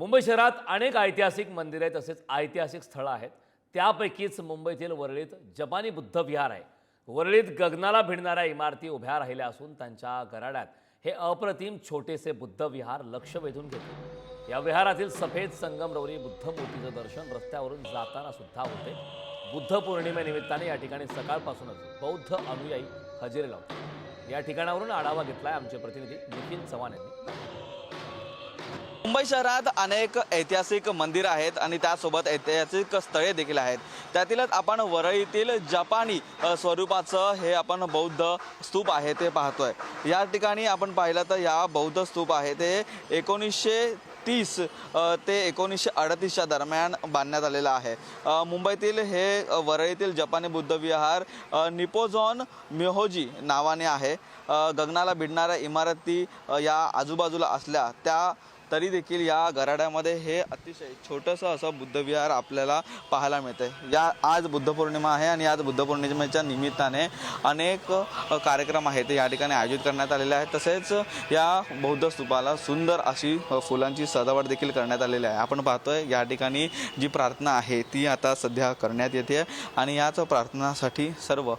मुंबई शहरात अनेक ऐतिहासिक मंदिरे तसेच ऐतिहासिक स्थळं आहेत. त्यापैकीच मुंबईतील वरळीत जपानी बुद्ध विहार आहे. वरळीत गगनाला भिडणाऱ्या इमारती उभ्या राहिल्या असून त्यांच्या गराड्यात हे अप्रतिम छोटेसे बुद्ध विहार लक्ष वेधून घेते. या विहारातील सफेद संगमरवरी बुद्ध मूर्तीचं दर्शन रस्त्यावरून जाताना सुद्धा होते. बुद्ध पौर्णिमेनिमित्ताने या ठिकाणी सकाळपासूनच बौद्ध अनुयायी हजेरी लावतात. या ठिकाणावरून आढावा घेतलाय आमचे प्रतिनिधी निखिल चव्हाण यांनी. मुंबई शहरात अनेक ऐतिहासिक मंदिरं आहेत आणि त्यासोबत ऐतिहासिक स्थळे देखील आहेत. त्यातीलच आपण वरळीतील जपानी स्वरूपाचं हे आपण बौद्ध स्तूप आहे ते पाहतोय. या ठिकाणी आपण पाहिलं तर या बौद्ध स्तूप आहे ते एकोणीसशे तीस ते एकोणीसशे अडतीसच्या दरम्यान बांधण्यात आलेलं आहे. मुंबईतील हे वरळीतील जपानी बुद्ध विहार निपोझॉन मिहोजी नावाने आहे. गगनाला भिडणाऱ्या इमारती या आजूबाजूला असल्या त्या तरी देखील या गराड्यामध्ये हे अतिशय छोटंसं असं बुद्धविहार आपल्याला पाहायला मिळतं या आज बुद्ध पौर्णिमा आहे आणि आज बुद्ध पौर्णिमेच्या निमित्ताने अनेक कार्यक्रम आहेत या ठिकाणी आयोजित करण्यात आलेले आहेत. तसेच या बौद्ध स्तूपाला सुंदर अशी फुलांची सजावट देखील करण्यात आलेली आहे. आपण पाहतोय या ठिकाणी जी प्रार्थना आहे ती आता सध्या करण्यात येते आणि याच प्रार्थनासाठी सर्व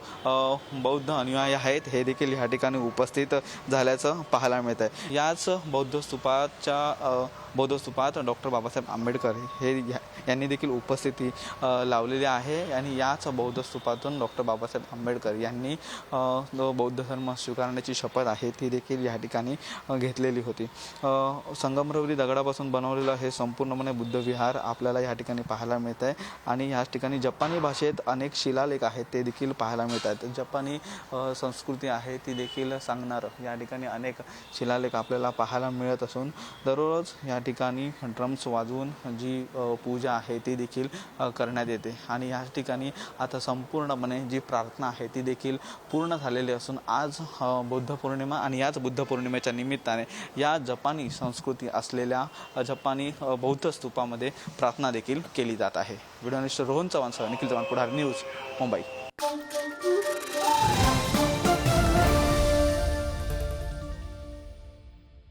बौद्ध अनुयायी आहेत हे देखील या ठिकाणी उपस्थित झाल्याचं पाहायला मिळत आहे याच बौद्ध स्तूपाच्या अ, बौद्ध स्तूपात डॉक्टर बाबासाहेब आंबेडकर हे यांनी देखील उपस्थिती लावलेली आहे. आणि याच बौद्धस्तूपातून डॉक्टर बाबासाहेब आंबेडकर यांनी जो बौद्ध धर्म स्वीकारण्याची शपथ आहे ती देखील या ठिकाणी घेतलेली होती. संगमरवरी दगडापासून बनवलेलं हे संपूर्णपणे बुद्धविहार आपल्याला या ठिकाणी पाहायला मिळत आहे आणि याच ठिकाणी जपानी भाषेत अनेक शिलालेख आहेत ते देखील पाहायला मिळतात. जपानी संस्कृती आहे ती देखील सांगणार. या ठिकाणी अनेक शिलालेख आपल्याला पाहायला मिळत असून दररोज या ठिकाणी ड्रम्स वाजवून जी पूजा आहे ती देखील करण्यात येते. आणि या ठिकाणी आता संपूर्णपणे जी प्रार्थना आहे ती देखील पूर्ण झालेली असून आज बुद्ध पौर्णिमा आणि याच बुद्ध पौर्णिमेच्या निमित्ताने या जपानी संस्कृती असलेल्या जपानी बौद्ध स्तूपामध्ये प्रार्थना देखील केली जात आहे. व्हिडिओनिस्ट रोहन चव्हाणसह निखिल चव्हाण पुढार न्यूज मुंबई.